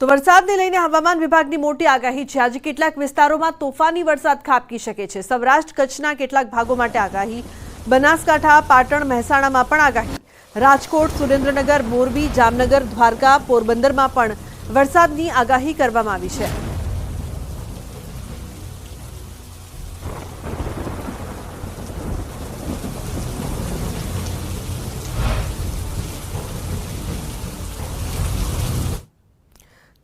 તો વરસાદને લઈને હવામાન વિભાગની મોટી આગાહી છે. આજે કેટલાક વિસ્તારોમાં તોફાની વરસાદ ખાબકી શકે છે. સૌરાષ્ટ્ર કચ્છના કેટલાક ભાગો માટે આગાહી. બનાસકાંઠા, પાટણ, મહેસાણામાં પણ આગાહી. રાજકોટ, સુરેન્દ્રનગર, મોરબી, જામનગર, દ્વારકા, પોરબંદરમાં પણ વરસાદની આગાહી કરવામાં આવી છે.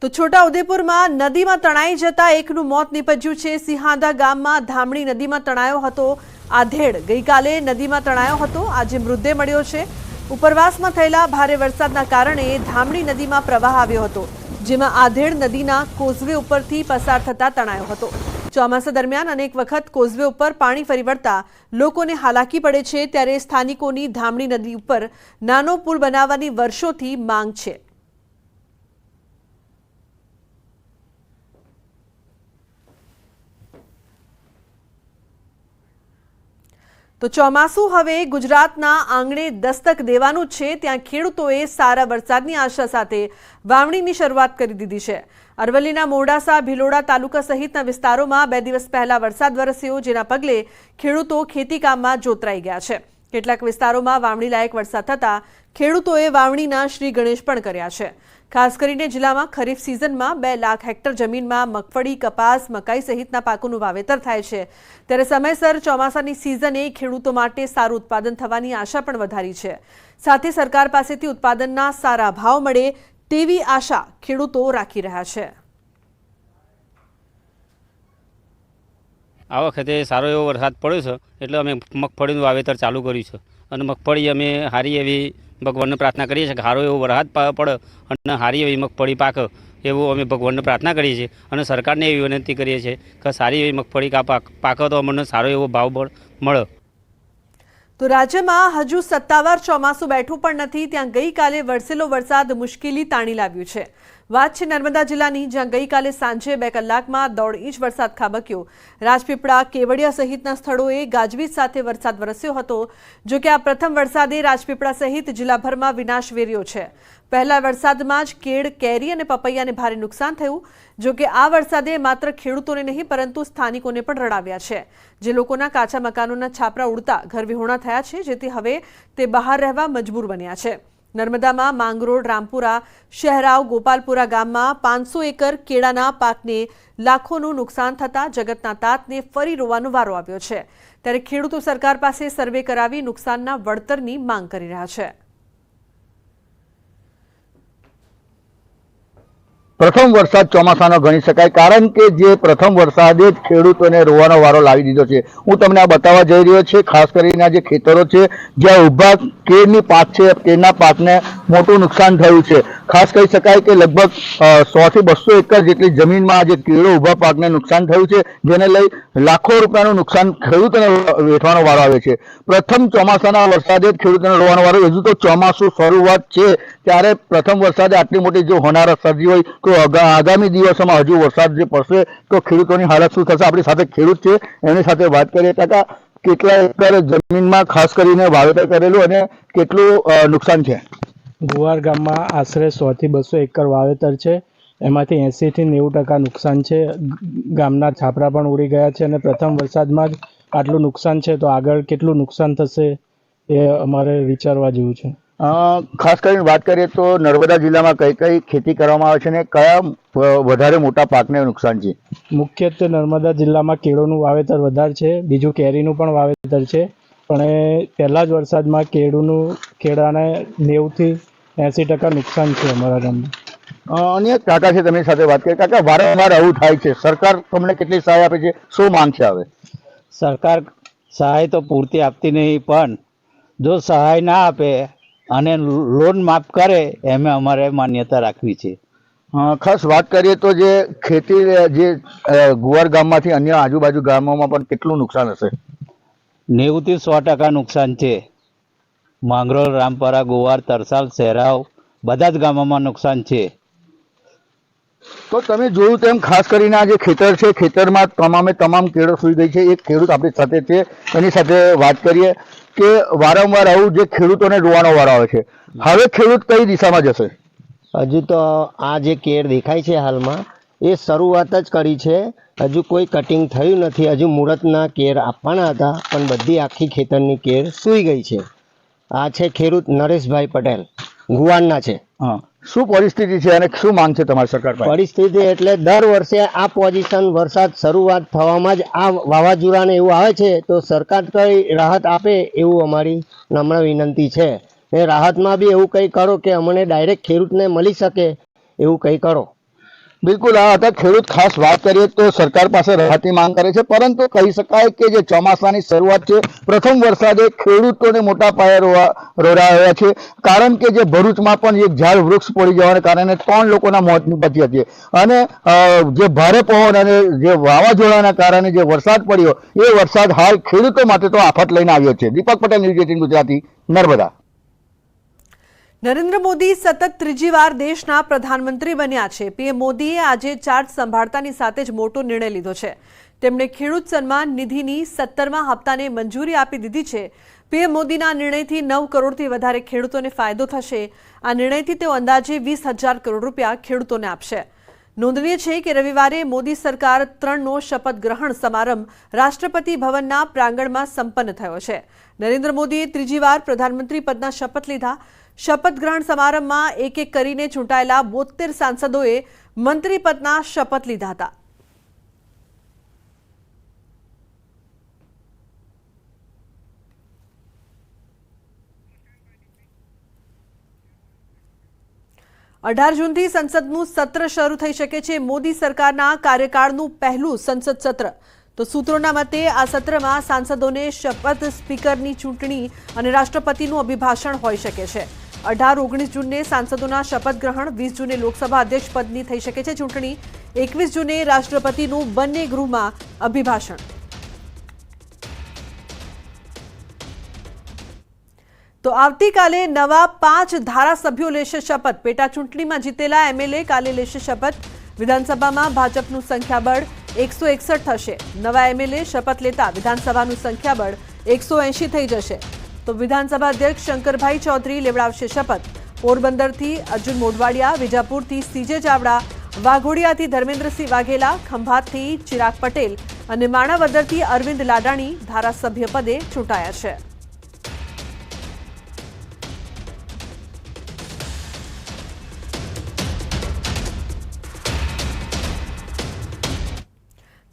તો છોટા ઉદેપુરમાં નદીમાં તણાઈ જતા એકનું મોત નીપજ્યું છે. સિંહાદા ગામમાં ધામણી નદીમાં તણાયો હતો. આધેડ ગઈકાલે નદીમાં તણાયો હતો. આજે મૃતદેહ મળ્યો છે. ઉપરવાસમાં થયેલા ભારે વરસાદના કારણે ધામણી નદીમાં પ્રવાહ આવ્યો હતો, જેમાં આધેડ નદીના કોઝવે ઉપરથી પસાર થતા તણાયો હતો. ચોમાસા દરમિયાન અનેક વખત કોઝવે ઉપર પાણી ફરી વળતા લોકોને હાલાકી પડે છે, ત્યારે સ્થાનિકોની ધામણી નદી ઉપર નાનો પુલ બનાવવાની વર્ષોથી માંગ છે. તો ચોમાસું હવે ગુજરાતના આંગણે દસ્તક દેવાનું છે. ત્યાં ખેડૂતોએ સારા વરસાદની આશા સાથે વાવણીની શરૂઆત કરી દીધી છે. અરવલ્લીના મોડાસા, ભિલોડા તાલુકા સહિતના વિસ્તારોમાં બે દિવસ પહેલા વરસાદ વરસ્યો, જેના પગલે ખેડૂતો ખેતીકામમાં જોતરાઈ ગયા છે. કેટલાક વિસ્તારોમાં વાવણી લાયક વરસાદ થતાં ખેડૂતોએ વાવણીના શ્રી ગણેશ પણ કર્યા છે. ખાસ કરીને જિલ્લામાં ખરીફ સિઝનમાં બે લાખ હેક્ટર જમીનમાં મગફળી, કપાસ, મકાઈ સહિતના પાકોનું વાવેતર થાય છે. ત્યારે સમયસર ચોમાસાની સિઝને ખેડૂતો માટે સારું ઉત્પાદન થવાની આશા પણ વધારી છે. સાથે સરકાર પાસેથી ઉત્પાદનના સારા ભાવ મળે તેવી આશા ખેડૂતો રાખી રહ્યા છે. આ વખતે સારો એવો વરસાદ પડ્યો છે, એટલે અમે મગફળીનું વાવેતર ચાલુ કર્યું છે. અને મગફળી અમે સારી એવી ભગવાનને પ્રાર્થના કરીએ છીએ કે સારો એવો વરસાદ પડે અને સારી એવી મગફળી પાક એવું અમે ભગવાનને પ્રાર્થના કરીએ છીએ. અને સરકારને એવી વિનંતી કરીએ છીએ કે સારી એવી મગફળી કા પાક પાકે તો અમને સારો એવો ભાવ મળ- મળે. તો રાજ્યમાં હજુ સત્તાવાર ચોમાસું બેઠું પણ નથી. ત્યાં ગઈકાલે વરસેલો વરસાદ મુશ્કેલી તાણી લાવ્યું છે. વાત છે નર્મદા જિલ્લાની, જ્યાં ગઈકાલે સાંજે બે કલાકમાં દોઢ ઇંચ વરસાદ ખાબક્યો. રાજપીપળા, કેવડિયા સહિતના સ્થળોએ ગાજવીજ સાથે વરસાદ વરસ્યો હતો. જો કે આ પ્રથમ વરસાદે રાજપીપળા સહિત જિલ્લાભરમાં વિનાશ વેર્યો છે. પહેલા વરસાદમાં જ કેળ, કેરી અને પપૈયાને ભારે નુકસાન થયું. જો કે આ વરસાદે માત્ર ખેડૂતોને નહીં, પરંતુ સ્થાનિકોને પણ રડાવ્યા છે. જે લોકોના કાચા મકાનોના છાપરા ઉડતા ઘર વિહોણા થયા છે, જેથી હવે તે બહાર રહેવા મજબૂર બન્યા છે. નર્મદામાં માંગરોળ, રામપુરા, શહેરાવ, ગોપાલપુરા ગામમાં પાંચસો એકર કેળાના પાકને લાખોનું નુકસાન થતાં જગતના તાતને ફરી રોવાનો વારો આવ્યો છે. ત્યારે ખેડૂતો સરકાર પાસે સર્વે કરાવી નુકસાનના વળતરની માંગ કરી રહ્યા છે. પ્રથમ વરસાદ ચોમાસાનો ગણી શકાય, કારણ કે જે પ્રથમ વરસાદે જ ખેડૂતોને રોવાનો વારો લાવી દીધો છે. હું તમને આ બતાવવા જઈ રહ્યો છે, ખાસ કરીને આ જે ખેતરો છે, જ્યાં ઊભા કેળની પાક છે, કેળના પાકને મોટું નુકસાન થયું છે. ખાસ કહી શકાય કે લગભગ સો થી બસો એકર જેટલી જમીનમાં આજે કેળો ઊભા પાકને નુકસાન થયું છે, જેને લઈ લાખો રૂપિયાનું નુકસાન ખેડૂતોને વેઠવાનો વારો આવે છે. પ્રથમ ચોમાસાના વરસાદે જ ખેડૂતોને રોવાનો વારો હજુ તો ચોમાસું શરૂઆત છે, ત્યારે પ્રથમ વરસાદે આટલી મોટી જો હોનારત સર્જી હોય, તો આગામી દિવસોમાં હજુ વરસાદ જે પડશે, તો ખેડૂતોની હાલત શું થશે? આપણી સાથે ખેડૂત છે એની સાથે વાત કરીએ. કાકા કેટલા એકર જમીનમાં ખાસ કરીને વાવેતર કરેલું અને કેટલું નુકસાન છે? ગુવાર ગામમાં આશરે સોથી બસો એકર વાવેતર છે. એમાંથી એંસીથી નેવું ટકા નુકસાન છે. ગામના છાપરા પણ ઉડી ગયા છે અને પ્રથમ વરસાદમાં જ આટલું નુકસાન છે. તો આગળ કેટલું નુકસાન થશે એ અમારે વિચારવા જેવું છે. ખાસ કરીને વાત કરીએ તો નર્મદા જિલ્લામાં કઈ કઈ ખેતી કરવામાં આવે છે અને કયા વધારે મોટા પાકને નુકસાન છે? મુખ્યત્વે નર્મદા જિલ્લામાં કેળોનું વાવેતર વધારે છે બીજું કેરીનું પણ વાવેતર છે પણ એ પહેલા જ વરસાદમાં કેળુનું કેળાને નેવુંથી એંસી ટકા નુકસાન છે અમારા ગામમાં. અને એક કાકા છે તમે સાથે વાત કરી કાકા વારંવાર આવું થાય છે. સરકાર તમને કેટલી સહાય આપે છે? શું માંગ છે હવે? સરકાર સહાય તો પૂરતી આપતી નહીં પણ જો સહાય ના આપે અને લોન માફ કરે એમે અમારે માન્યતા રાખવી છે. ખાસ વાત કરીએ તો જે ખેતી જે ગુવાર ગામમાંથી અન્ય આજુબાજુ ગામોમાં પણ કેટલું નુકસાન હશે? નેવુંથી સો ટકા નુકસાન છે. માંગરોળ રામપરા ગુવાર તરસાલ સેરાવ બધા જ ગામોમાં નુકસાન છે. તો તમે જોયું તેમ ખાસ કરીને આ જે ખેતર છે ખેતરમાં તમામે તમામ કેળો સુઈ ગઈ છે. એક ખેડૂત આપણી સાથે છે. એની સાથે વાત કરીએ. કે વારંવાર આવું જે ખેડૂતોને રોવાનો વારો આવે છે. હવે ખેડૂત કઈ દિશામાં જશે? હજુ તો આ જે કેર દેખાય છે હાલમાં એ શરૂઆત જ કરી છે. હજુ કોઈ કટિંગ થયું નથી. હજુ મુહૂર્તના કેર આપવાના હતા પણ બધી આખી ખેતરની કેર સૂઈ ગઈ છે. આ છે ખેડૂત નરેશભાઈ પટેલ ગુવાનના છે. હા. શું પરિસ્થિતિ છે અને શું માંગ છે તમારી સરકાર પરિસ્થિતિ એટલે દર વર્ષે આ પોઝિશન વરસાદ શરૂઆત થવામાં જ આ વાવાઝોડાને એવું આવે છે, તો સરકાર કઈ રાહત આપે એવું અમારી નમ્ર વિનંતી છે. ને રાહતમાં બી એવું કંઈ કરો કે અમને ડાયરેક્ટ ખેડૂતને મળી શકે એવું કંઈ કરો. બિલકુલ, આ હતા ખેડૂત ખાસ વાત કરીએ તો સરકાર પાસે રાહતની માંગ કરે છે, પરંતુ કહી શકાય કે જે ચોમાસાની શરૂઆત છે, પ્રથમ વરસાદે ખેડૂતોને મોટા પાયે રોડાયા છે. કારણ કે જે ભરૂચમાં પણ એક ઝાડ વૃક્ષ પડી જવાને કારણે ત્રણ લોકોના મોત નીપજ્યા છે. અને જે ભારે પવન અને જે વાવાઝોડાના કારણે જે વરસાદ પડ્યો, એ વરસાદ હાલ ખેડૂતો માટે તો આફત લઈને આવ્યો છે. Deepak Patel, news eighteen Gujarati, Narmada. Narendra Modi સતત ત્રીજી વાર દેશના પ્રધાનમંત્રી બન્યા છે. પીએમ મોદીએ આજે ચાર્જ સંભાળતાની સાથે જ મોટો નિર્ણય લીધો છે. તેમણે ખેડૂત સન્માન નિધિની સત્તરમા હપ્તાને મંજૂરી આપી દીધી છે. પીએમ મોદીના નિર્ણયથી નવ કરોડથી વધારે ખેડૂતોને ફાયદો થશે. આ નિર્ણયથી તેઓ અંદાજે વીસ હજાર કરોડ રૂપિયા ખેડૂતોને આપશે. નોંધનીય છે કે રવિવારે મોદી સરકાર ત્રણનો શપથ ગ્રહણ સમારંભ રાષ્ટ્રપતિ ભવનના પ્રાંગણમાં સંપન્ન થયો છે. નરેન્દ્ર મોદીએ ત્રીજી વાર પ્રધાનમંત્રી પદના શપથ લીધા. શપથ ગ્રહણ સમારંભમાં એક એક કરીને ચૂંટાયેલા બોતેર સાંસદોએ મંત્રી પદના શપથ લીધા હતા. અઢાર જૂનથી સંસદનું સત્ર શરૂ થઈ શકે છે. મોદી સરકારના કાર્યકાળનું પહેલું સંસદ સત્ર. તો સૂત્રોના મતે આ સત્રમાં સાંસદોને શપથ સ્પીકરની ચૂંટણી અને રાષ્ટ્રપતિનું અભિભાષણ હોઈ શકે છે. અઢાર, ઓગણીસ જૂનને સાંસદોના શપથ ગ્રહણ, વીસ જૂને લોકસભા અધ્યક્ષ પદની થઈ શકે છે ચૂંટણી, એકવીસ જૂને રાષ્ટ્રપતિનું બંને ગૃહમાં અભિભાષણ. તો આવતીકાલે નવા પાંચ ધારાસભ્યો લેશે શપથ. પેટા ચૂંટણીમાં જીતેલા એમએલએ કાલે લેશે શપથ. વિધાનસભામાં ભાજપનું સંખ્યાબળ એકસો એકસઠ થશે. નવા એમએલએ શપથ લેતા વિધાનસભાનું સંખ્યાબળ એકસો એંશી થઈ જશે. તો વિધાનસભા અધ્યક્ષ શંકરભાઈ ચૌધરી લેવડાવશે શપથ. પોરબંદરથી અર્જુન મોઢવાડિયા, વિજાપુરથી સીજે ચાવડા, વાઘોડિયાથી ધર્મેન્દ્રસિંહ વાઘેલા, ખંભાતથી ચિરાગ પટેલ અને માણાવદરથી અરવિંદ લાડાણી ધારાસભ્ય પદે ચૂંટાયા છે.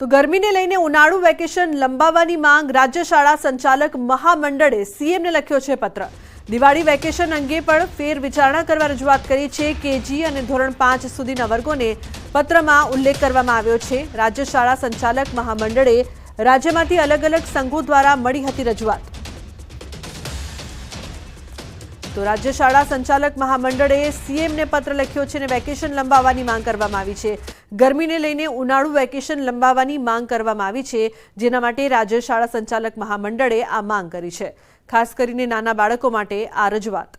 તો ગરમીને લઈને ઉનાળુ વેકેશન લંબાવવાની માંગ રાજ્ય શાળા સંચાલક મહામંડળે સીએમને લખ્યો છે પત્ર. દિવાળી વેકેશન અંગે પણ ફેર વિચારણા કરવા રજૂઆત કરી છે. કેજી અને ધોરણ પાંચ સુધીના વર્ગોને પત્રમાં ઉલ્લેખ કરવામાં આવ્યો છે. રાજ્ય શાળા સંચાલક મહામંડળે રાજ્યમાંથી અલગ અલગ સંઘો દ્વારા મળી હતી રજૂઆત. તો રાજ્ય શાળા સંચાલક મહામંડળે સીએમને પત્ર લખ્યો છે અને વેકેશન લંબાવવાની માંગ કરવામાં આવી છે. ગરમીને લઈને ઉનાળુ વેકેશન લંબાવવાની માંગ કરવામાં આવી છે, જેના માટે રાજ્ય શાળા સંચાલક મહામંડળે આ માંગ કરી છે. ખાસ કરીને નાના બાળકો માટે આ રજૂઆત.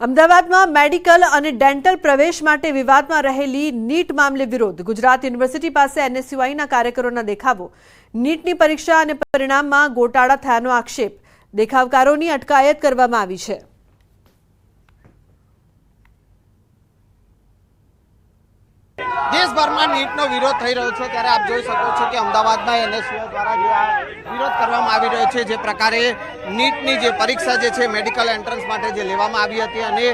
અમદાવાદમાં મેડિકલ અને ડેન્ટલ પ્રવેશ માટે વિવાદમાં રહેલી નીટ મામલે વિરોધ. ગુજરાત યુનિવર્સિટી પાસે એનએસયુઆઈના કાર્યકરોના દેખાવો. નીટની પરીક્ષા અને પરિણામમાં ગોટાળા થયાનો આક્ષેપ. દેખાવકારોની અટકાયત કરવામાં આવી છે. દેશભરમાં નીટનો વિરોધ થઈ રહ્યો છે ત્યારે આપ જોઈ શકો છો કે અમદાવાદમાં એનએસયુઆઈ દ્વારા જે વિરોધ કરવામાં આવી રહ્યો છે, જે પ્રકારે નીટની જે પરીક્ષા જે છે, મેડિકલ એન્ટ્રન્સ માટે જે લેવામાં આવી હતી અને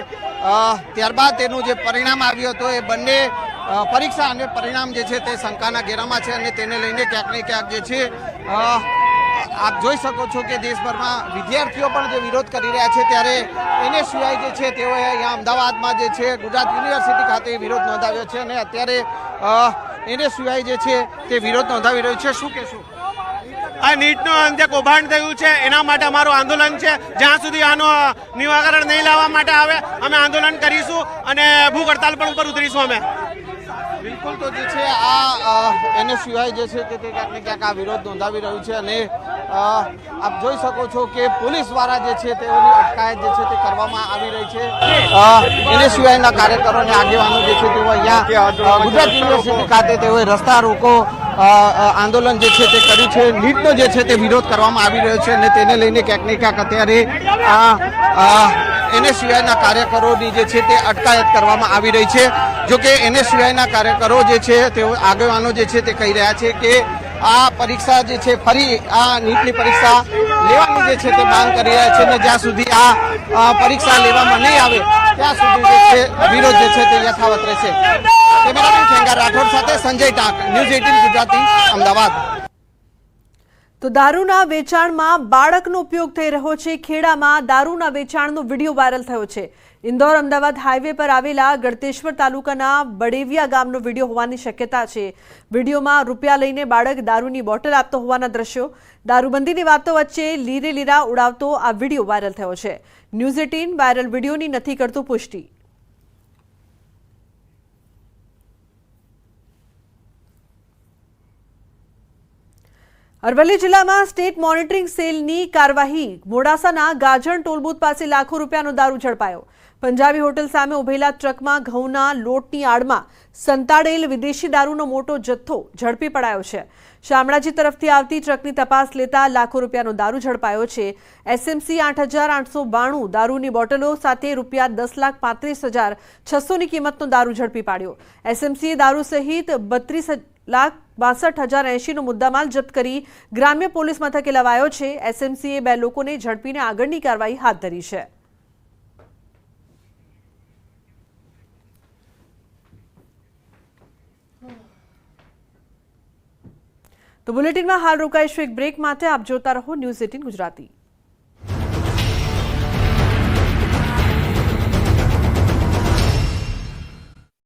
ત્યારબાદ તેનું જે પરિણામ આવ્યું હતું, એ બંને પરીક્ષા અને પરિણામ જે છે તે શંકાના ઘેરામાં છે અને તેને લઈને ક્યાંક ને ક્યાંક જે છે આપ જોઈ શકો છો કે દેશભરમાં વિદ્યાર્થીઓ પણ જે વિરોધ કરી રહ્યા છે ત્યારે એને સિવાય જે છે તેઓએ અહીંયા અમદાવાદમાં જે છે ગુજરાત યુનિવર્સિટી ખાતે વિરોધ નોંધાવ્યો છે અને અત્યારે એને સિવાય જે છે તે વિરોધ નોંધાવી રહ્યો છે. શું કહેશું? આ નીટનું અંતે કૌભાંડ થયું છે. એના માટે અમારું આંદોલન છે. જ્યાં સુધી આનું નિવારણ નહીં લાવવા માટે આવે અમે આંદોલન કરીશું અને ભૂખ હડતાલ પણ ઉપર ઉતરીશું અમે. બિલકુલ તો જે છે આ એને સિવાય જે છે તે ક્યાંક ક્યાંક આ વિરોધ નોંધાવી રહ્યું છે અને આપ જોઈ શકો છો કે પોલીસ દ્વારા જે છે તેઓની અટકાયત જે છે તે કરવામાં આવી રહી છે. એને સિવાયના કાર્યકરો અને આગેવાનો જે છે તેઓ અહીંયા ગુજરાત યુનિવર્સિટી ખાતે તેઓએ રસ્તા રોકો આંદોલન જે છે તે કર્યું છે નીટનો જે છે તે વિરોધ કરવામાં આવી રહ્યો છે અને તેને લઈને ક્યાંક ને ક્યાંક અત્યારે આ એને સિવાયના કાર્યકરોની જે છે તે અટકાયત કરવામાં આવી રહી છે. જોકે એને સિવાયના કાર્યકરો જે છે તેઓ આગેવાનો જે છે તે કહી રહ્યા છે કે આ પરીક્ષા જે છે, ફરી આ નીટની પરીક્ષા લેવાની જે છે તે માંગ કરી રહ્યા છે અને જ્યાં સુધી આ પરીક્ષા લેવામાં નહીં આવે, ત્યાં સુધી જે છે, વિરોધ જે છે તે યથાવત રહેશે. કેમેરામેન ખેંગા રાઠોડ સાથે સંજય ટાંક, ન્યૂઝ એટીન ગુજરાતી, અમદાવાદ. તો દારૂના વેચાણમાં બાળકનો ઉપયોગ થઈ રહ્યો છે. ખેડામાં દારૂના વેચાણનો વીડિયો વાયરલ થયો છે. ઇન્દોર અમદાવાદ હાઈવે પર આવેલા ગળતેશ્વર તાલુકાના બડેવિયા ગામનો વીડિયો હોવાની શક્યતા છે. વિડીયોમાં રૂપિયા લઈને બાળક દારૂની બોટલ આપતો હોવાના દ્રશ્યો, દારૂબંધીની વાતો વચ્ચે લીરે લીરા ઉડાવતો આ વીડિયો વાયરલ થયો છે. ન્યૂઝ એટીન વાયરલ વિડીયોની નથી કરતું પુષ્ટિ. અરવલ્લી જિલ્લામાં સ્ટેટ મોનિટરિંગ સેલની કાર્યવાહી, મોડાસાના ગાજણ ટોલબૂથ પાસે લાખો રૂપિયાનો દારૂ ઝડપાયો. પંજાબી હોટલ સામે ઉભેલા ટ્રકમાં ઘઉંના લોટની આડમાં સંતાડેલ વિદેશી દારૂનો મોટો જથ્થો ઝડપી પડાયો છે. શામળાજી તરફથી આવતી ટ્રકની તપાસ લેતા લાખો રૂપિયાનો દારૂ ઝડપાયો છે. એસએમસી આઠ હજાર આઠસો બાણું દારૂની બોટલો સાથે રૂપિયા દસ લાખ પાંત્રીસ હજાર છસોની કિંમતનો દારૂ ઝડપી પાડ્યો. એસએમસીએ દારૂ સહિત બત્રીસ લાખ બાસઠ હજાર એંશીનો મુદ્દામાલ જપ્ત કરી ગ્રામ્ય પોલીસ મથકે લવાયો છે. એસએમસીએ બે લોકોને ઝડપીને આગળની કાર્યવાહી હાથ ધરી છે. તો બુલેટિનમાં હાલ રોકાઈશું એક બ્રેક માટે. આપ જોતા રહો ન્યૂઝ એટીન ગુજરાતી.